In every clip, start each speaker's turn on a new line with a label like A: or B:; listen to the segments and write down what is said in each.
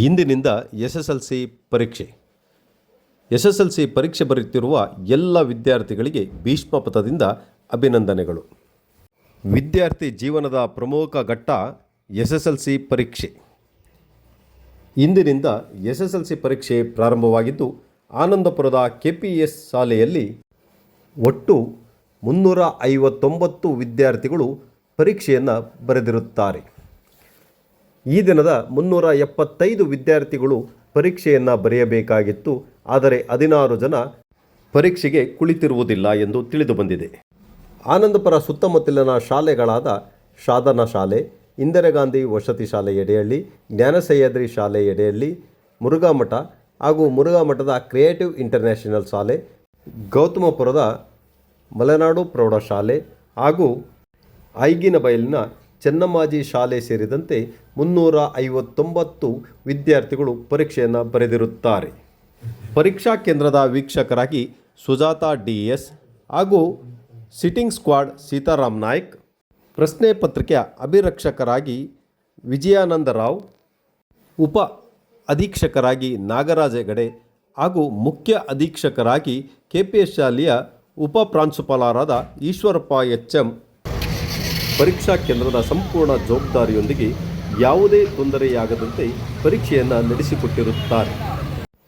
A: ಇಂದಿನಿಂದ S S L C ಪರೀಕ್ಷೆ. S S L C ಪರೀಕ್ಷೆ ಬರೆಯುತ್ತಿರುವ ಎಲ್ಲ ವಿದ್ಯಾರ್ಥಿಗಳಿಗೆ ಭೀಷ್ಮ ಪಥದಿಂದ ಅಭಿನಂದನೆಗಳು. ವಿದ್ಯಾರ್ಥಿ ಜೀವನದ ಪ್ರಮುಖ ಘಟ್ಟ ಎಸ್ ಎಸ್ ಎಲ್ ಸಿ ಪರೀಕ್ಷೆ. ಇಂದಿನಿಂದ ಎಸ್ ಎಸ್ ಎಲ್ ಸಿ ಪರೀಕ್ಷೆ ಪ್ರಾರಂಭವಾಗಿದ್ದು, ಆನಂದಪುರದ ಕೆ ಪಿ ಎಸ್ ಶಾಲೆಯಲ್ಲಿ ಒಟ್ಟು ಮುನ್ನೂರ ಐವತ್ತೊಂಬತ್ತು ವಿದ್ಯಾರ್ಥಿಗಳು ಪರೀಕ್ಷೆಯನ್ನು ಬರೆದಿರುತ್ತಾರೆ. ಈ ದಿನದ ಮುನ್ನೂರ ಎಪ್ಪತ್ತೈದು ವಿದ್ಯಾರ್ಥಿಗಳು ಪರೀಕ್ಷೆಯನ್ನು ಬರೆಯಬೇಕಾಗಿತ್ತು. ಆದರೆ ಹದಿನಾರು ಜನ ಪರೀಕ್ಷೆಗೆ ಕುಳಿತಿರುವುದಿಲ್ಲ ಎಂದು ತಿಳಿದುಬಂದಿದೆ ಆನಂದಪುರ ಸುತ್ತಮುತ್ತಲಿನ ಶಾಲೆಗಳಾದ ಶಾದನ ಶಾಲೆ ಇಂದಿರಾಗಾಂಧಿ ವಸತಿ ಶಾಲೆ ಎಡೆಹಳ್ಳಿ, ಜ್ಞಾನಸಹ್ಯಾದ್ರಿ ಶಾಲೆ ಎಡೆಯಲ್ಲಿ ಮುರುಘಾಮಠ ಹಾಗೂ ಮುರುಘಾಮಠದ ಕ್ರಿಯೇಟಿವ್ ಇಂಟರ್ನ್ಯಾಷನಲ್ ಶಾಲೆ, ಗೌತಮಪುರದ ಮಲೆನಾಡು ಪ್ರೌಢಶಾಲೆ ಹಾಗೂ ಐಗಿನಬೈಲಿನ ಚೆನ್ನಮ್ಮಾಜಿ ಶಾಲೆ ಸೇರಿದಂತೆ ಮುನ್ನೂರ ಐವತ್ತೊಂಬತ್ತು ವಿದ್ಯಾರ್ಥಿಗಳು ಪರೀಕ್ಷೆಯನ್ನು ಬರೆದಿರುತ್ತಾರೆ. ಪರೀಕ್ಷಾ ಕೇಂದ್ರದ ವೀಕ್ಷಕರಾಗಿ ಸುಜಾತ ಡಿ ಎಸ್ ಹಾಗೂ ಸಿಟ್ಟಿಂಗ್ ಸ್ಕ್ವಾಡ್ ಸೀತಾರಾಮ್ ನಾಯ್ಕ್, ಪ್ರಶ್ನೆ ಪತ್ರಿಕೆಯ ಅಭಿರಕ್ಷಕರಾಗಿ ವಿಜಯಾನಂದ ರಾವ್, ಉಪ ಅಧೀಕ್ಷಕರಾಗಿ ನಾಗರಾಜ ಹೆಗಡೆ ಹಾಗೂ ಮುಖ್ಯ ಅಧೀಕ್ಷಕರಾಗಿ ಕೆ ಪಿ ಎಸ್ ಶಾಲೆಯ ಉಪ ಪ್ರಾಂಶುಪಾಲರಾದ ಈಶ್ವರಪ್ಪ ಎಚ್ ಎಂ ಪರೀಕ್ಷಾ ಕೇಂದ್ರದ ಸಂಪೂರ್ಣ ಜವಾಬ್ದಾರಿಯೊಂದಿಗೆ ಯಾವುದೇ ತೊಂದರೆಯಾಗದಂತೆ ಪರೀಕ್ಷೆಯನ್ನು ನಡೆಸಿಕೊಟ್ಟಿರುತ್ತಾರೆ.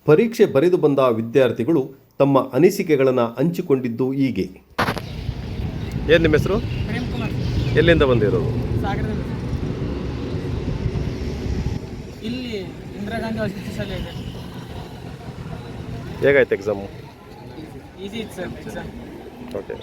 A: ಪರೀಕ್ಷೆ ಬರೆದು ಬಂದ ವಿದ್ಯಾರ್ಥಿಗಳು ತಮ್ಮ ಅನಿಸಿಕೆಗಳನ್ನು ಹಂಚಿಕೊಂಡಿದ್ದು ಹೀಗೆ. ಏನು ನಿಮ್ಮ ಹೆಸರು? ಎಲ್ಲಿಂದ ಬಂದಿರೋದು?
B: ಸಾಗರದಲ್ಲಿ. ಇಲ್ಲಿ ಇಂದಿರಾ ಗಾಂಧಿ ವಸತಿ ಶಾಲೆ ಇದೆ.
A: ಹೇಗಾಯ್ತು ಎಕ್ಸಾಮು
B: ಈಸಿ ಇತ್ತು ಸರ್ ಎಕ್ಸಾಮ್
A: ಓಕೆ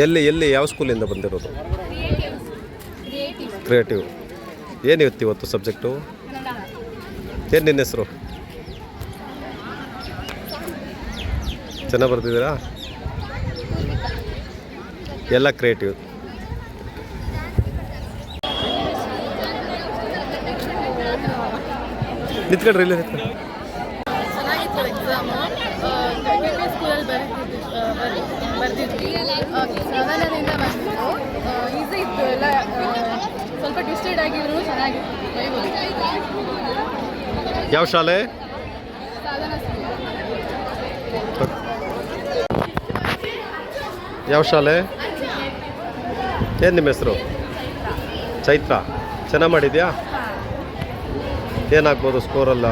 A: ಎಲ್ಲಿ ಎಲ್ಲಿ ಯಾವ ಸ್ಕೂಲಿಂದ ಬಂದಿರೋದು? ಕ್ರಿಯೇಟಿವ್ ಏನಿತ್ತು ಇವತ್ತು ಸಬ್ಜೆಕ್ಟು ಏನು ನಿನ್ನ ಹೆಸರು? ಚೆನ್ನಾಗಿ ಬರ್ತಿದ್ದೀರಾ ಎಲ್ಲ ಕ್ರಿಯೇಟಿವ್ ನಿಂತ್ಕೊಳ್ರಿ ಇಲ್ಲಿ ನಿಂತ್ಕೊಳ್ರಿ
C: ಚೆನ್ನಾಗಿತ್ತು ಎಕ್ಸಾಮು ಗಂಟೆ ಸ್ಕೂಲಲ್ಲಿ ಸದನದಿಂದ ಬಂದಿದ್ದು ಈಸಿ ಇತ್ತು ಎಲ್ಲ ಸ್ವಲ್ಪ ಟ್ವಿಸ್ಟೆಡ್ ಆಗಿದ್ರು ಚೆನ್ನಾಗಿತ್ತು.
A: ಯಾವ ಶಾಲೆ? ಯಾವ ಶಾಲೆ? ಏನು ನಿಮ್ಮ ಹೆಸರು? ಚೈತ್ರ. ಚೆನ್ನಾಗಿ ಮಾಡಿದ್ಯಾ? ಏನಾಗ್ಬೋದು ಸ್ಕೋರೆಲ್ಲ